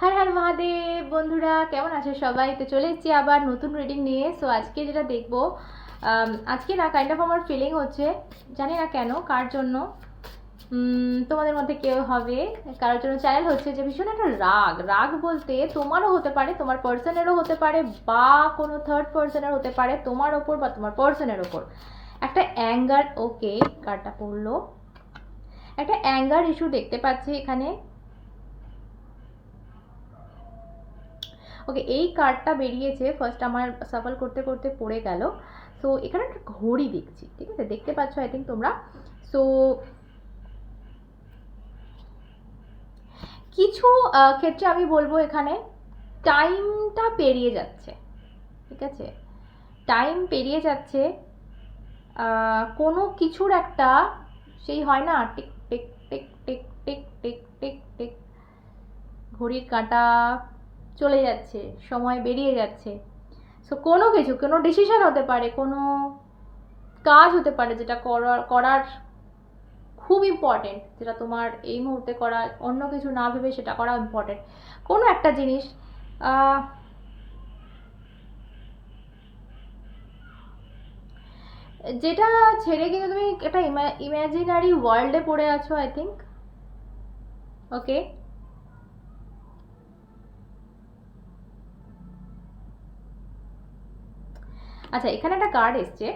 হ্যাঁ হ্যাঁ মহাদেব, বন্ধুরা কেমন আছে সবাই? তো চলে এসেছি আবার নতুন রিডিং নিয়ে। সো আজকে যেটা দেখব আজকে না কাইন্ড অফ আমার ফিলিং হচ্ছে, জানি না কেন, কার জন্য? তোমাদের মধ্যে কেউ হবে, কারোর জন্য চ্যানেল হচ্ছে যে ভীষণ একটা রাগ। রাগ বলতে তোমারও হতে পারে, তোমার পার্সনেরও হতে পারে, বা কোনো থার্ড পার্সনের হতে পারে, তোমার ওপর বা তোমার পার্সনের ওপর। একটা অ্যাঙ্গার ওকে কার্ডটা পড়ল। একটা অ্যাঙ্গার ইস্যু দেখতে পাচ্ছি এখানে। ওকে এই কার্ডটা বেরিয়েছে ফার্স্ট আমার সাফল করতে করতে পড়ে গেল। সো এখানে একটা ঘড়ি দেখছি, ঠিক আছে? দেখতে পাচ্ছ আই থিঙ্ক তোমরা? সো কিছু ক্ষেত্রে আমি বলব এখানে টাইমটা পেরিয়ে যাচ্ছে, ঠিক আছে? টাইম পেরিয়ে যাচ্ছে কোনো কিছুর একটা, সেই হয় না, tick tick tick tick tick tick tick tick, ঘড়ির কাঁটা চলে যাচ্ছে, সময় বেরিয়ে যাচ্ছে। সো কোনো কিছু, কোনো ডিসিশন হতে পারে, কোনো কাজ হতে পারে যেটা করার করার খুব ইম্পর্টেন্ট যেটা তোমার এই মুহূর্তে করা, অন্য কিছু না ভেবে সেটা করা ইম্পর্টেন্ট কোনো একটা জিনিস যেটা ছেড়ে কিন্তু তুমি একটা ইমাজিনারি ওয়ার্ল্ডে পড়ে আছো আই থিঙ্ক ওকে আচ্ছা এখানে একটা কার্ড এসছে।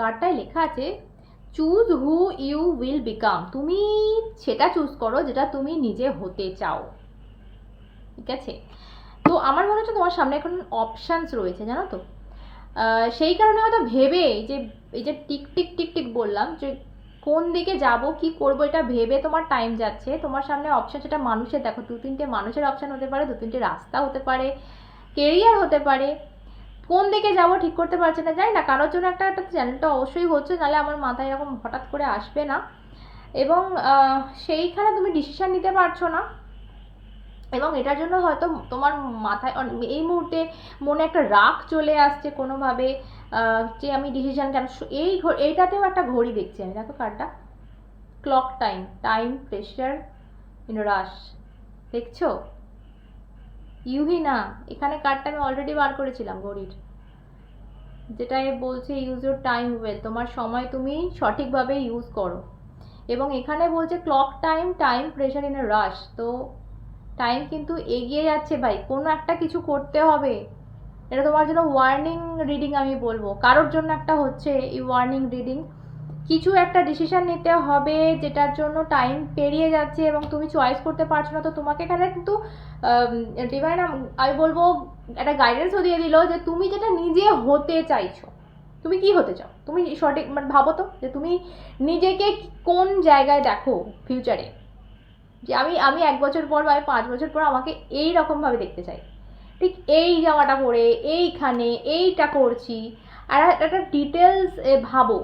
কার্ডটায় লেখা আছে choose who you will become তুমি সেটা চুজ করো যেটা তুমি নিজে হতে চাও। ঠিক আছে? তো আমার মনে হচ্ছে তোমার সামনে এখন অপশানস রয়েছে, জানো তো? সেই কারণে হয়তো ভেবে যে, এই যে টিক টিক টিক টিক বললাম যে কোন দিকে যাব, কি করব, এটা ভেবে তোমার টাইম যাচ্ছে। তোমার সামনে অপশান সেটা মানুষের, দেখো দু তিনটে মানুষের অপশান হতে পারে দু তিনটে রাস্তা হতে পারে কেরিয়ার হতে পারে কোন দিকে যাব ঠিক করতে পারছি না, জানি না। কারোর জন্য একটা একটা চ্যানেলটা অবশ্যই হচ্ছে, নাহলে আমার মাথায় এরকম হঠাৎ করে আসবে না। এবং সেইখানে তুমি ডিসিশান নিতে পারছ না। এবং এটার জন্য হয়তো তোমার মাথায় এই মুহূর্তে মনে একটা রাগ চলে আসছে কোনোভাবে যে আমি ডিসিশন কেন এই এইটাতেও একটা ঘড়ি দেখছি আমি। দেখো কার্ডটা clock time time pressure rush দেখছ? ইউহি না, এখানে কার্ডটা আমি অলরেডি বার করেছিলাম ঘড়ির যেটাই বলছে ইউজ ইউর টাইম ওয়েল তোমার সময় তুমি সঠিকভাবে ইউজ করো। এবং এখানে বলছে clock time time pressure in a rush তো টাইম কিন্তু এগিয়ে যাচ্ছে ভাই, কোনো একটা কিছু করতে হবে। এটা তোমার জন্য ওয়ার্নিং রিডিং আমি বলব। কারোর জন্য একটা হচ্ছে এই ওয়ার্নিং রিডিং কিছু একটা ডিসিশন নিতে হবে যেটার জন্য টাইম পেরিয়ে যাচ্ছে এবং তুমি চয়েস করতে পারছ না, তো তোমাকে এখানে কিন্তু ডিভাইন আমি বলব একটা গাইডেন্সও দিয়ে দিল যে তুমি যেটা নিজে হতে চাইছো, তুমি কি হতে চাও? তুমি সঠিক মানে ভাবো তো যে তুমি নিজেকে কোন জায়গায় দেখো ফিউচারে যে আমি আমি এক বছর পর বা পাঁচ বছর পর আমাকে এই রকমভাবে দেখতে চাই। ঠিক এই জামাটা পরে, এইখানে, এইটা করছি। আর একটা ডিটেলস ভাবো।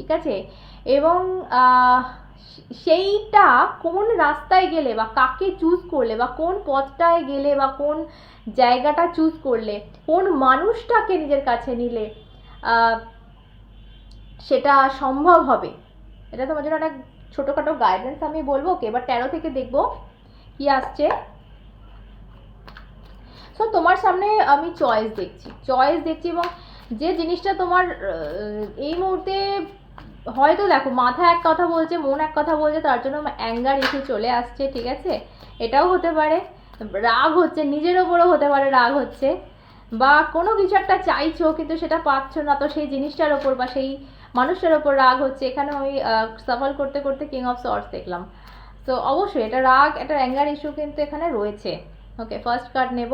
ঠিক আছে? এবং সেইটা কোন রাস্তায় গেলে বা কাকে চুজ করলে বা কোন পথটায় গেলে বা কোন জায়গাটা চুজ করলে, কোন মানুষটাকে নিজের কাছে নিলে সেটা সম্ভব হবে? এটা তোমার জন্য অনেক ছোটোখাটো গাইডেন্স আমি বলব ওকে এবার তেরো থেকে দেখব কি আসছে। সো তোমার সামনে আমি চয়েস দেখছি। চয়েস দেখছি এবং যে জিনিসটা তোমার এই মুহূর্তে হয়তো দেখো, মাথা এক কথা বলছে, মন এক কথা বলছে, তার জন্য অ্যাঙ্গার ইস্যু চলে আসছে, ঠিক আছে? এটাও হতে পারে। রাগ হচ্ছে, নিজের ওপরও হতে পারে রাগ হচ্ছে। বা কোনো কিছু একটা চাইছো, কিন্তু সেটা পাচ্ছ না, তো সেই জিনিসটার ওপর বা সেই মানুষটার ওপর রাগ হচ্ছে। এখানে আমি সাফল করতে করতে কিং অফ সর্টস দেখলাম। তো অবশ্যই এটা রাগ একটা অ্যাঙ্গার ইস্যু কিন্তু এখানে রয়েছে। ওকে ফার্স্ট কার্ড নেব।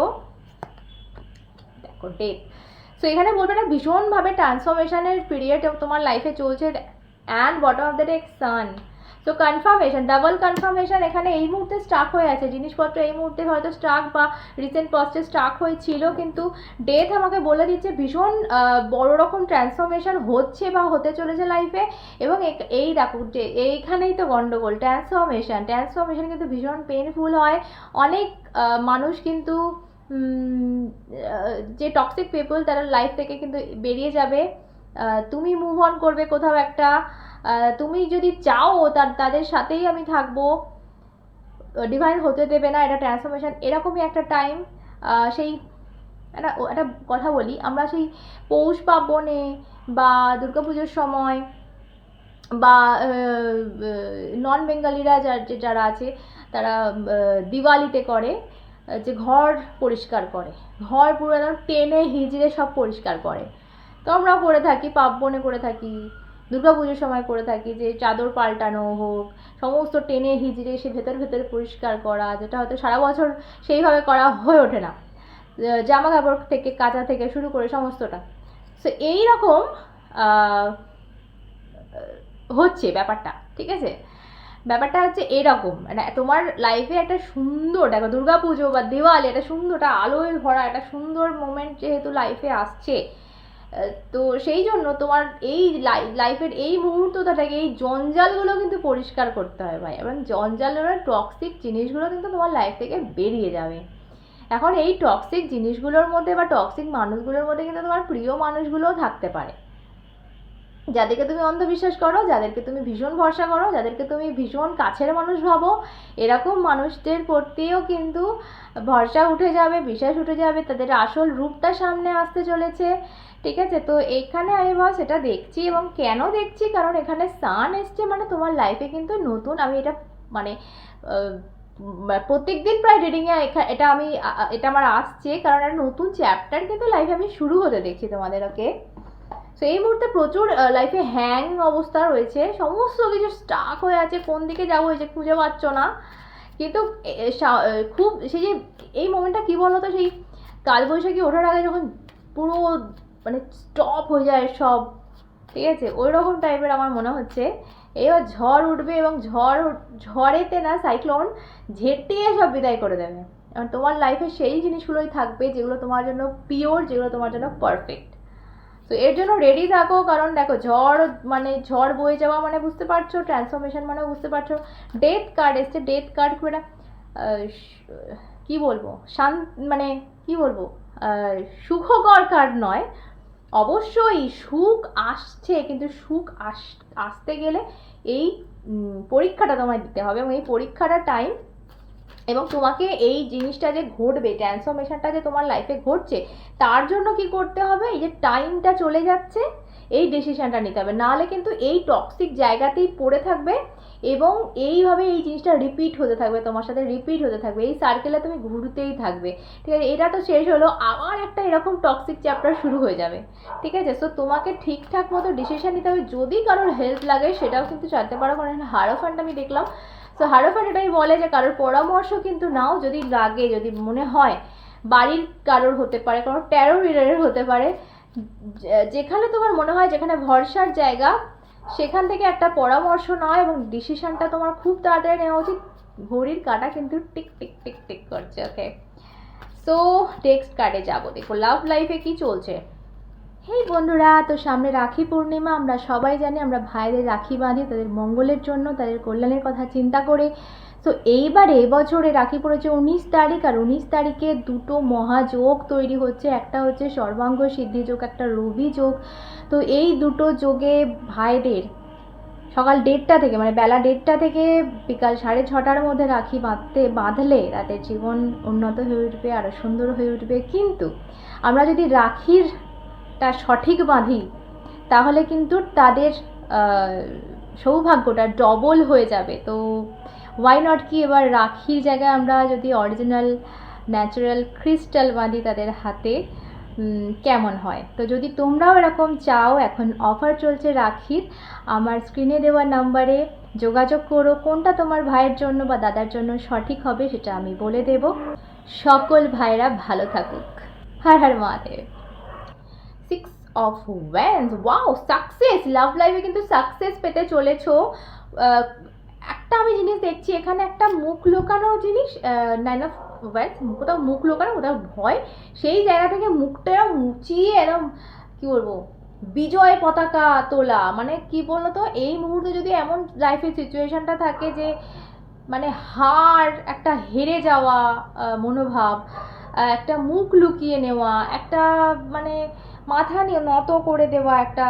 দেখো ডেথ সো এখানে বলবে না, ভীষণভাবে ট্রান্সফরমেশনের পিরিয়ড তোমার লাইফে চলছে। And bottom of the deck sun তো কনফার্মেশন ডাবল কনফার্মেশন এখানে এই মুহূর্তে স্টাক হয়ে আছে। জিনিসপত্র এই মুহূর্তে হয়তো স্টাক বা রিসেন্ট পাস্টে স্টাক হয়েছিল, কিন্তু ডেথ আমাকে বলে দিচ্ছে ভীষণ বড় রকম ট্রান্সফরমেশন হচ্ছে বা হতে চলেছে লাইফে এবং এই দেখো, যে এইখানেই তো গন্ডগোল ট্রান্সফরমেশন ট্রান্সফরমেশন কিন্তু ভীষণ পেনফুল হয়। অনেক মানুষ কিন্তু যে টক্সিক পিপল তারা লাইফ থেকে কিন্তু বেরিয়ে যাবে। তুমি মুভ অন করবে কোথাও একটা তুমি যদি চাও তার, তাদের সাথেই আমি থাকব। ডিভাইন হতে দেবে না, এটা ট্রান্সফরমেশন এরকমই একটা টাইম সেই একটা একটা কথা বলি, আমরা সেই পৌষ পার্বণে বা দুর্গাপুজোর সময় বা নন বেঙ্গলিরা যারা আছে, তারা দিওয়ালিতে করে যে ঘর পরিষ্কার করে, ঘর পুরো একদম টেনে হিজড়ে সব পরিষ্কার করে। তো আমরা করে থাকি পার্বণে করে থাকি দুর্গা পুজোর সময় করে থাকি যে চাদর পাল্টানো হোক সমস্ত টেনে হিজড়ে সে ভেতর ভেতর পরিষ্কার করা যেটা হয়তো সারা বছর সেইভাবে করা হয়ে ওঠে না। জামা কাপড় থেকে কাচা থেকে শুরু করে সমস্তটা। সো এইরকম আহ, হচ্ছে ব্যাপারটা ঠিক আছে? ব্যাপারটা হচ্ছে এরকম মানে তোমার লাইফে একটা সুন্দর দেখো দুর্গা পুজো বা দিওয়ালি একটা সুন্দর একটা আলোয় ভরা একটা সুন্দর মোমেন্ট যেহেতু লাইফে আসছে তো সেই জন্য তোমার এই লাইফের এই মুহূর্তটাকে, এই জঞ্জালগুলো কিন্তু পরিষ্কার করতে হয় ভাই। এবং জঞ্জালের টক্সিক জিনিসগুলো কিন্তু তোমার লাইফ থেকে বেরিয়ে যাবে। এখন এই টক্সিক জিনিসগুলোর মধ্যে বা টক্সিক মানুষগুলোর মধ্যে কিন্তু তোমার প্রিয় মানুষগুলোও থাকতে পারে। যাদেরকে তুমি অন্ধবিশ্বাস করো, যাদেরকে তুমি ভীষণ ভরসা করো, যাদেরকে তুমি ভীষণ কাছের মানুষ ভাবো, এরকম মানুষদের প্রতিও কিন্তু ভরসা উঠে যাবে, বিশ্বাস উঠে যাবে, তাদের আসল রূপটা সামনে আসতে চলেছে। ঠিক আছে? তো এখানে আমি বাস সেটা দেখছি এবং কেন দেখছি? কারণ এখানে সান এসছে মানে তোমার লাইফে কিন্তু নতুন। আমি এটা মানে প্রত্যেক দিন প্রায় রিডিংয়ে এটা আমি এটা আমার আসছে। কারণ একটা নতুন চ্যাপ্টার কিন্তু লাইফে আমি শুরু হতে দেখছি তোমাদের ওকে তো এই মুহূর্তে প্রচুর লাইফে হ্যাং অবস্থা রয়েছে। সমস্ত কিছু স্টাক হয়ে আছে। কোন দিকে যাব হয়েছে খুঁজে পাচ্ছ না। কিন্তু সা- খুব, সেই যে, এই মোমেন্টটা কী বলো তো সেই কালবৈশাখী ওঠার আগে যখন পুরো মানে স্টপ হয়ে যায় সব। ঠিক আছে? ওই রকম টাইপের আমার মনে হচ্ছে। এবার ঝড় উঠবে এবং ঝড় ঝড়েতে না সাইক্লোন ঝেঁটিয়ে সব বিদায় করে দেবে। এবং তোমার লাইফে সেই জিনিসগুলোই থাকবে যেগুলো তোমার জন্য পিওর যেগুলো তোমার জন্য পারফেক্ট তো এর জন্য রেডি থাকো, কারণ দেখো ঝড় মানে ঝড় বয়ে যাওয়া মানে বুঝতে পারছ ট্রান্সফরমেশন মানে বুঝতে পারছ। ডেথ কার্ড এসছে ডেথ কার্ড খুব একটা কি বলব? শান্ত মানে কি বলব? সুখকর কার্ড নয় অবশ্যই সুখ আসছে, কিন্তু সুখ আস, আসতে গেলে এই পরীক্ষাটা তোমায় দিতে হবে এবং এই পরীক্ষাটা টাইম এবং তোমাকে এই জিনিসটা যে ঘটবে ট্রান্সফরমেশনটা যে তোমার লাইফে ঘটছে, তার জন্য কি করতে হবে? এই যে টাইমটা চলে যাচ্ছে এই ডিসিশনটা নিতে হবে। নাহলে কিন্তু এই টক্সিক জায়গাতেই পড়ে থাকবে এবং এইভাবে এই জিনিসটা রিপিট হতে থাকবে, তোমার সাথে রিপিট হতে থাকবে। এই সার্কেলে তুমি ঘুরতেই থাকবে। ঠিক আছে? এটা তো শেষ হলো, আবার একটা এরকম টক্সিক চ্যাপ্টার শুরু হয়ে যাবে। ঠিক আছে? সো তোমাকে ঠিকঠাক মতো ডিসিশান নিতে হবে। যদি কারোর হেল্প লাগে, সেটাও কিন্তু জানতে পারো, কারণ হারোফান্ড আমি দেখলাম। সো হারোফান্ড এটাই বলে যে কারোর পরামর্শ কিন্তু নাও, যদি লাগে, যদি মনে হয় বাড়ির কারোর হতে পারে, কারোর ট্যারো হতে পারে যেখানে তোমার মনে হয় যেখানে ভরসার জায়গা, সেখান থেকে একটা পরামর্শ নয় এবং ডিসিশনটা তোমার খুব তাড়াতাড়ি নেওয়া উচিত। ঘড়ির কাটা কিন্তু টিক টিক টিক টিক করছে ওকে সো টেক্সট কার্ডে যাব। দেখো লাভ লাইফে কি চলছে? হেই বন্ধুরা, তো সামনে রাখি পূর্ণিমা, আমরা সবাই জানি আমরা ভাইদের রাখি বাঁধি, তাদের মঙ্গলের জন্য, তাদের কল্যাণের কথা চিন্তা করে। তো এইবারে এবছরে রাখি পড়েছে উনিশ তারিখ, আর উনিশ তারিখে দুটো মহাযোগ তৈরি হচ্ছে। একটা হচ্ছে সর্বাঙ্গ সিদ্ধি যোগ, একটা রবি যোগ। তো এই দুটো যোগে ভাইদের সকাল দেড়টা থেকে মানে বেলা দেড়টা থেকে বিকাল সাড়ে ছটার মধ্যে রাখি বাঁধতে, বাঁধলে তাদের জীবন উন্নত হয়ে উঠবে আরও সুন্দর হয়ে উঠবে। কিন্তু আমরা যদি রাখিরটা সঠিক বাঁধি, তাহলে কিন্তু তাদের সৌভাগ্যটা ডবল হয়ে যাবে। তো ওয়াই নট কি এবার রাখির জায়গায় আমরা যদি অরিজিনাল ন্যাচারাল ক্রিস্টাল বাঁধি তাদের হাতে কেমন হয়? তো যদি তোমরাও এরকম চাও, এখন অফার চলছে রাখির, আমার স্ক্রিনে দেওয়া নাম্বারে যোগাযোগ করো, কোনটা তোমার ভাইয়ের জন্য বা দাদার জন্য সঠিক হবে সেটা আমি বলে দেব। সকল ভাইরা ভালো থাকুক। Har Har Mahadev. Of wands wow success love লাইফে কিন্তু সাকসেস পেতে চলেছো। একটা আমি জিনিস দেখছি, এখানে একটা মুখ লোকানো জিনিস নাইন অফ ওয়ান্স কোথাও মুখ লোকানো, কোথাও ভয়, সেই জায়গা থেকে মুখটা মুচিয়ে একদম কী বলব, বিজয় পতাকা তোলা। মানে কি বলতো তো এই মুহূর্তে যদি এমন লাইফের সিচুয়েশনটা থাকে যে মানে হার, একটা হেরে যাওয়া মনোভাব একটা মুখ লুকিয়ে নেওয়া, একটা মানে মাথা নিয়ে নত করে দেওয়া একটা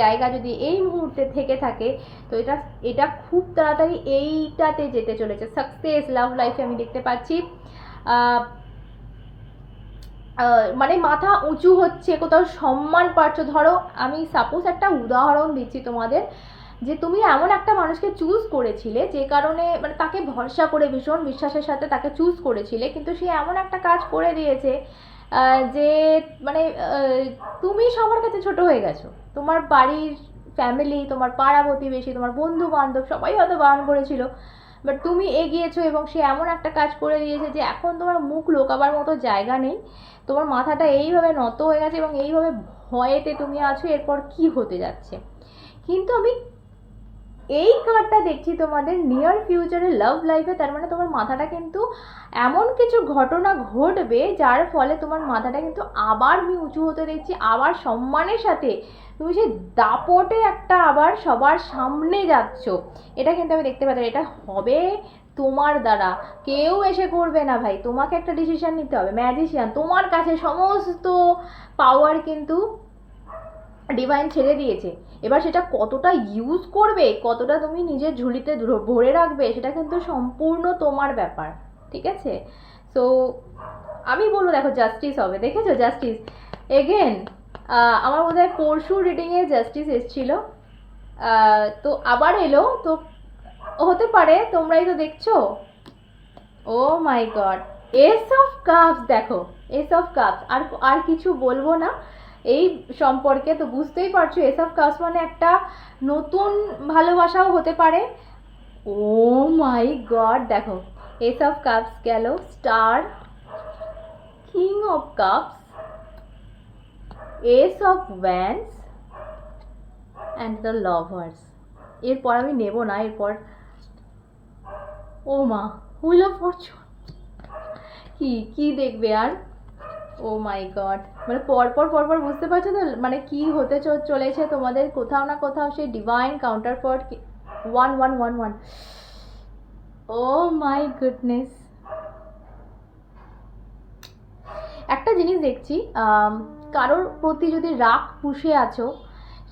জায়গা যদি এই মুহূর্তে থেকে থাকে, তো এটা এটা খুব তাড়াতাড়ি এইটাতে যেতে চলেছে। সাকসেস লাভ লাইফে আমি দেখতে পাচ্ছি। মানে মাথা উঁচু হচ্ছে, কোথাও সম্মান পাচ্ছ। ধরো, আমি সাপোজ একটা উদাহরণ দিচ্ছি তোমাদের, যে তুমি এমন একটা মানুষকে চুজ করেছিলে, যে কারণে মানে তাকে ভরসা করে, ভীষণ বিশ্বাসের সাথে তাকে চুজ করেছিলে, কিন্তু সে এমন একটা কাজ করে দিয়েছে যে মানে তুমি সবার কাছে ছোট হয়ে গেছো। তোমার বাড়ির ফ্যামিলি তোমার পাড়া প্রতিবেশী, তোমার বন্ধু বান্ধব সবাই হয়তো বারণ করেছিল। বাট তুমি এগিয়েছো এবং সে এমন একটা কাজ করে দিয়েছে যে, এখন তোমার মুখ লোকাবার মতো জায়গা নেই। তোমার মাথাটা এইভাবে নত হয়ে গেছে এবং এইভাবে ভয়েতে তুমি আছো, এরপর কি হতে যাচ্ছে? কিন্তু আমি এই কার্ডটা দেখছি তোমাদের নিয়ার ফিউচারে লাভ লাইফে তার মানে তোমার মাথাটা কিন্তু এমন কিছু ঘটনা ঘটবে যার ফলে তোমার মাথাটা কিন্তু আবার আমি উঁচু হতে দেখছি, আবার সম্মানের সাথে। তুমি সেই দাপটে একটা আবার সবার সামনে যাচ্ছ। এটা কিন্তু আমি দেখতে পাচ্ছি এটা হবে তোমার দ্বারা। কেউ এসে করবে না ভাই, তোমাকে একটা ডিসিশন নিতে হবে। ম্যাজিশিয়ান তোমার কাছে সমস্ত পাওয়ার কিন্তু ডিভাইন ছেড়ে দিয়েছে। এবার সেটা কতটা ইউজ করবে, কতটা তুমি নিজের ঝুলিতে ভরে রাখবে, সেটা কিন্তু সম্পূর্ণ তোমার ব্যাপার, ঠিক আছে? সো আমি বলব দেখো জাস্টিস হবে, দেখেছ জাস্টিস এগেন আমার বোধ হয় পরশু রিডিংয়ে জাস্টিস এসছিল। তো আবার এলো, তো হতে পারে, তোমরাই তো দেখছ। ও my god ace of cups দেখো এস অফ কাপস আর আর কিছু বলব না। এই সম্পর্কে তো বুঝতেই পারছ এস অফ কাপস মানে একটা নতুন ভালোবাসাও হতে পারে। ও মাই গড দেখো এস অফ কাপস গেল star king of cups ace of wands and the lovers এরপর আমি নেব না, এরপর ও মা হুইল অফ ফরচুন কি কি দেখবে আর? ও মাই গড মানে পরপর পরপর বুঝতে পারছ তো মানে কি হতে চলেছে তোমাদের? কোথাও না কোথাও সেই divine counterpart one one one one oh my goodness একটা জিনিস দেখছি কারোর প্রতি যদি রাগ পুষে আছো,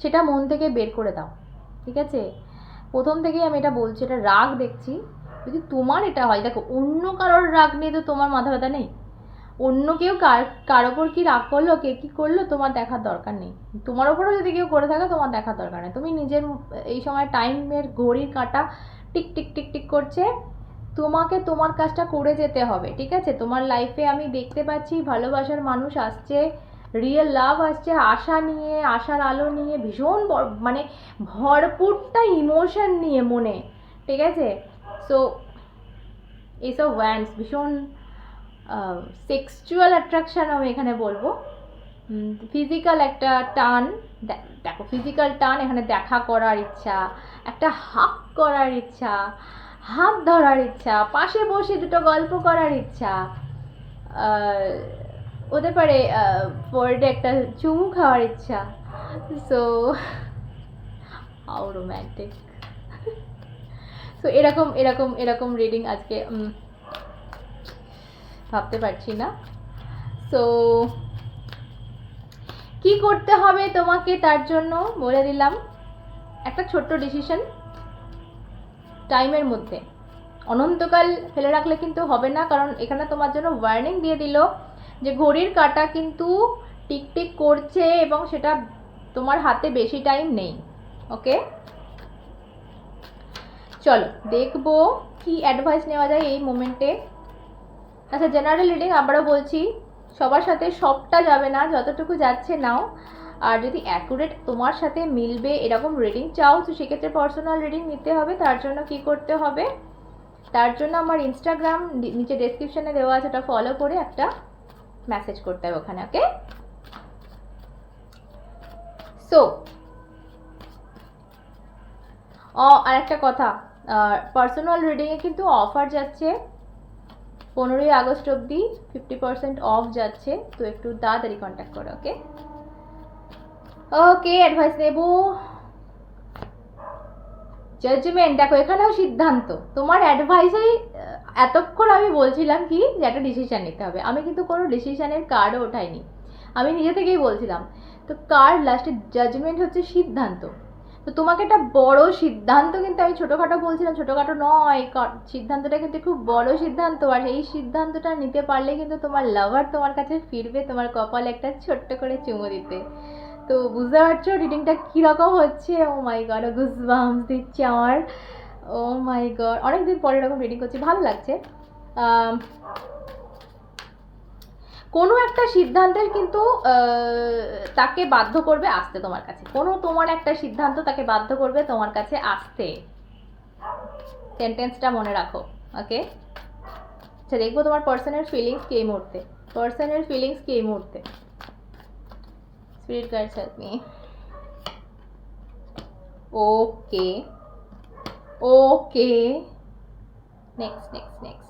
সেটা মন থেকে বের করে দাও, ঠিক আছে? প্রথম থেকেই আমি এটা বলছি, এটা রাগ দেখছি, যদি তোমার এটা হয়, দেখো, অন্য কারোর রাগ নিয়ে তো তোমার মাথা ব্যথা নেই। অন্য কেউ কার কার ওপর কি রাগ করল, কে কি করল, তোমার দেখার দরকার নেই। তোমার ওপরও যদি কেউ করে থাকে, তোমার দেখার দরকার নেই। তুমি নিজের এই সময় টাইমের ঘড়ির কাঁটা টিক টিক টিক টিক করছে, তোমাকে তোমার কাজটা করে যেতে হবে, ঠিক আছে? তোমার লাইফে আমি দেখতে পাচ্ছি, ভালোবাসার মানুষ আসছে রিয়েল লাভ আসছে, আশা নিয়ে, আশার আলো নিয়ে, ভীষণ মানে ভরপুরটা ইমোশন নিয়ে মনে, ঠিক আছে? সো এসব ওয়ান্স ভীষণ সেক্সচুয়াল অ্যাট্রাকশন আমি এখানে বলব। ফিজিক্যাল একটা টান দেখো ফিজিক্যাল টান এখানে দেখা করার ইচ্ছা, একটা হাক করার ইচ্ছা হাত ধরার ইচ্ছা, পাশে বসে দুটো গল্প করার ইচ্ছা হতে পারে ফোর্ডে একটা চুমু খাওয়ার ইচ্ছা। সো হাউ রোম্যান্টিক সো এরকম এরকম এরকম রিডিং আজকে ভাবতে পারছি না। সো কি করতে হবে তোমাকে তার জন্য বলে দিলাম। একটা ছোট্ট ডিসিশন টাইমের মধ্যে। অনন্তকাল ফেলে রাখলে কিন্তু হবে না, কারণ এখানে তোমার জন্য ওয়ার্নিং দিয়ে দিল যে ঘড়ির কাঁটা কিন্তু টিকটিক করছে এবং সেটা তোমার হাতে বেশি টাইম নেই। ওকে চলো, দেখব কি অ্যাডভাইস নেওয়া যায় এই মোমেন্টে আচ্ছা জেনারেল রিডিং আবারও বলছি, সবার সাথে সবটা যাবে না, যতটুকু যাচ্ছে নাও। আর যদি অ্যাকুরেট তোমার সাথে মিলবে, এরকম রিডিং চাও, তো সেক্ষেত্রে পার্সোনাল রিডিং নিতে হবে, তার জন্য কি করতে হবে? তার জন্য আমার ইনস্টাগ্রাম নিচে ডেসক্রিপশনে দেওয়া আছে, ওটা ফলো করে একটা মেসেজ করতে হবে ওখানে ওকে সো ও আরেকটা কথা পার্সোনাল রিডিংয়ে কিন্তু অফার যাচ্ছে। পনেরোই আগস্ট অবধি ফিফটি পার্সেন্ট অফ যাচ্ছে, তো একটু তাড়াতাড়ি কন্ট্যাক্ট করো ওকে ওকে অ্যাডভাইস নেব। জাজমেন্ট দেখো, এখানেও সিদ্ধান্ত। তোমার অ্যাডভাইসেই এতক্ষণ আমি বলছিলাম কি, যে একটা ডিসিশান নিতে হবে। আমি কিন্তু কোনো ডিসিশানের কার্ডও ওঠাইনি। আমি নিজে থেকেই বলছিলাম। তো কার্ড লাস্টে জাজমেন্ট হচ্ছে সিদ্ধান্ত। তো তোমাকে একটা বড় সিদ্ধান্ত কিন্তু আমি ছোটোখাটো বলছিলাম ছোটোখাটো নয় সিদ্ধান্তটা কিন্তু খুব বড় সিদ্ধান্ত। আর এই সিদ্ধান্তটা নিতে পারলে কিন্তু তোমার লাভার তোমার কাছে ফিরবে, তোমার কপালে একটা ছোট্ট করে চুমু দিতে। তো বুঝতে পারছ রিডিংটা কীরকম হচ্ছে? ও মাই গড গুজবাম্স দিচ্ছে আমার। ও মাই গড অনেকদিন পরে এরকম রিডিং করছি, ভালো লাগছে। কোনো একটা সিদ্ধান্তের কিন্তু তাকে বাধ্য করবে আসতে তোমার কাছে। কোনো তোমার একটা সিদ্ধান্ত তাকে বাধ্য করবে তোমার কাছে আসতে। সেন্টেন্সটা মনে রাখো ওকে আচ্ছা দেখব তোমার পার্সনের ফিলিংস কি এই মুহূর্তে। পার্সনের ফিলিংস কি এই মুহূর্তে? Spirit guides help me okay okay next next next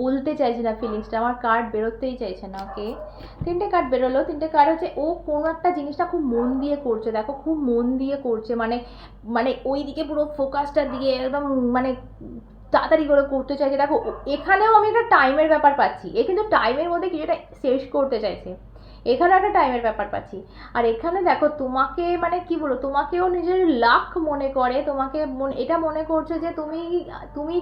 বলতে চাইছে না ফিলিংসটা আমার কার্ড বেরোতেই চাইছে না ওকে তিনটে কার্ড বেরোলো, তিনটে কার্ড হচ্ছে ও কোনো একটা জিনিসটা খুব মন দিয়ে করছে, দেখো খুব মন দিয়ে করছে মানে মানে ওই দিকে পুরো ফোকাসটা দিয়ে একদম মানে তাড়াতাড়ি করে করতে চাইছে। দেখো, এখানেও আমি একটা টাইমের ব্যাপার পাচ্ছি, এ কিন্তু টাইমের মধ্যে কিছুটা শেষ করতে চাইছে, এখানে একটা টাইমের ব্যাপার পাচ্ছি। আর এখানে দেখো, তোমাকে মানে কি বলো তোমাকেও নিজের লাক মনে করে, তোমাকে এটা মনে করছে যে তুমি তুমি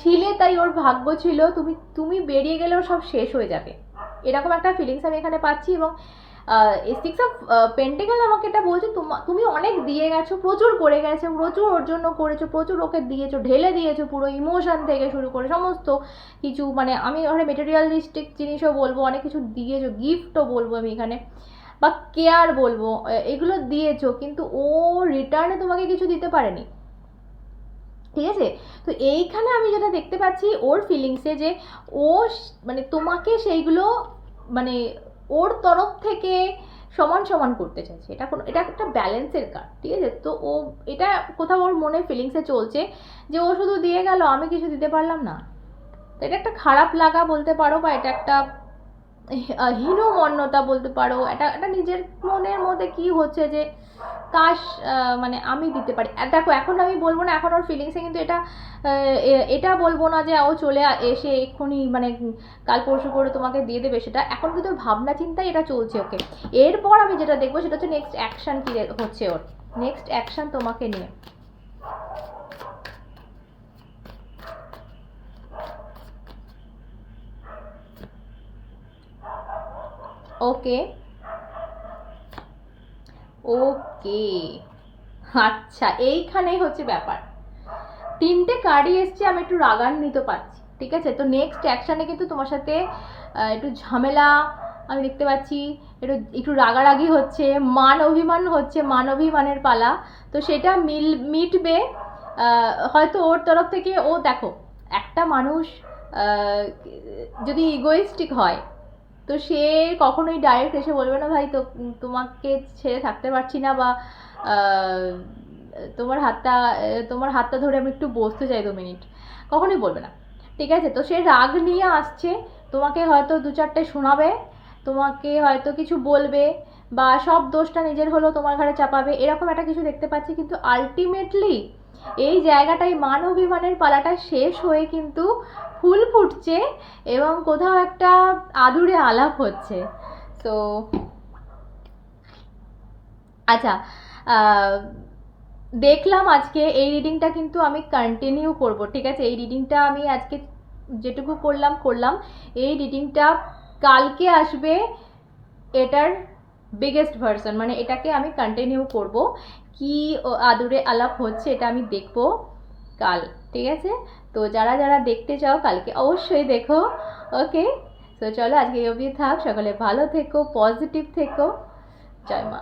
ছিলে তাই ওর ভাগ্য ছিল, তুমি তুমি বেরিয়ে গেলেও সব শেষ হয়ে যাবে। এরকম একটা ফিলিংস আমি এখানে পাচ্ছি এবং সিক্স অফ পেন্টিক্যাল আমাকে এটা বলছে, তুমি অনেক দিয়ে গেছো, প্রচুর করে গেছো, প্রচুর ওর জন্য করেছ, প্রচুর ওকে দিয়েছ, ঢেলে দিয়েছ, পুরো ইমোশন থেকে শুরু করে সমস্ত কিছু মানে আমি ওখানে মেটেরিয়ালিস্টিক জিনিসও বলব, অনেক কিছু দিয়েছ গিফটও বলব আমি এখানে, বা কেয়ার বলব এগুলো দিয়েছ, কিন্তু ও রিটার্নে তোমাকে কিছু দিতে পারেনি। ঠিক আছে? তো এইখানে আমি যেটা দেখতে পাচ্ছি ওর ফিলিংসে যে ও মানে তোমাকে সেইগুলো মানে ওর তরফ থেকে সমান সমান করতে চাইছে। এটা কোনো, এটা একটা ব্যালেন্সের কাজ ঠিক আছে? তো ও, এটা কোথাও ওর মনে ফিলিংসে চলছে যে ও শুধু দিয়ে গেল, আমি কিছু দিতে পারলাম না। তো এটা একটা খারাপ লাগা বলতে পারো বা এটা একটা হীনমন্যতা বলতে পারো, এটা একটা নিজের মনের মধ্যে কি হচ্ছে যে, কাশ মানে আমি দিতে পারি। দেখো, এখন আমি বলব না, এখন ওর ফিলিংসে কিন্তু এটা এটা বলব না যে, ও চলে এসে এক্ষুনি মানে কাল পরশু করে তোমাকে দিয়ে দেবে সেটা। এখন কিন্তু ভাবনা চিন্তাই এটা চলছে ওকে এরপর আমি যেটা দেখব সেটা হচ্ছে নেক্সট অ্যাকশন কি হচ্ছে ওর। নেক্সট অ্যাকশন তোমাকে নিয়ে। ওকে ওকে আচ্ছা এইখানেই হচ্ছে ব্যাপার। তিনটে কার্ডই এসছে, আমি একটু রাগান্বিত পাচ্ছি, ঠিক আছে? তো নেক্সট অ্যাকশানে কিন্তু তোমার সাথে একটু ঝামেলা, আমি দেখতে পাচ্ছি, একটু একটু রাগারাগি হচ্ছে, মান অভিমান হচ্ছে, মান অভিমানের পালা। তো সেটা মিল, মিটবে হয়তো ওর তরফ থেকে, ও দেখো, একটা মানুষ যদি ইগোইস্টিক হয় তো সে কখনোই ডাইরেক্ট এসে বলবে না, ভাই, তো তোমাকে ছেড়ে থাকতে পারছি না বা তোমার হাতটা তোমার হাতটা ধরে আমি একটু বসতে চাই দু মিনিট। কখনোই বলবে না। ঠিক আছে? তো সে রাগ নিয়ে আসছে, তোমাকে হয়তো দু চারটে শোনাবে, তোমাকে হয়তো কিছু বলবে বা সব দোষটা নিজের হলেও তোমার ঘাড়ে চাপাবে, এরকম একটা কিছু দেখতে পাচ্ছি। কিন্তু আলটিমেটলি এই জায়গাটায় মান অভিমানের পালাটা শেষ হয়ে কিন্তু ফুল ফুটছে এবং কোথাও একটা আদুরে আলাপ হচ্ছে। তো আচ্ছা দেখলাম আজকে এই রিডিংটা কিন্তু আমি কন্টিনিউ করব, ঠিক আছে? এই রিডিংটা আমি আজকে যেটুকু করলাম করলাম। এই রিডিংটা কালকে আসবে, এটার বিগেস্ট ভার্সন মানে এটাকে আমি কন্টিনিউ করব কি আদুরে আলাপ হচ্ছে এটা আমি দেখব কাল, ঠিক আছে? তো যারা যারা দেখতে চাও কালকে অবশ্যই দেখো ওকে তো চলো আজকে এই অবধি থাক, সকলে ভালো থেকো পজিটিভ থেকো, জয় মা।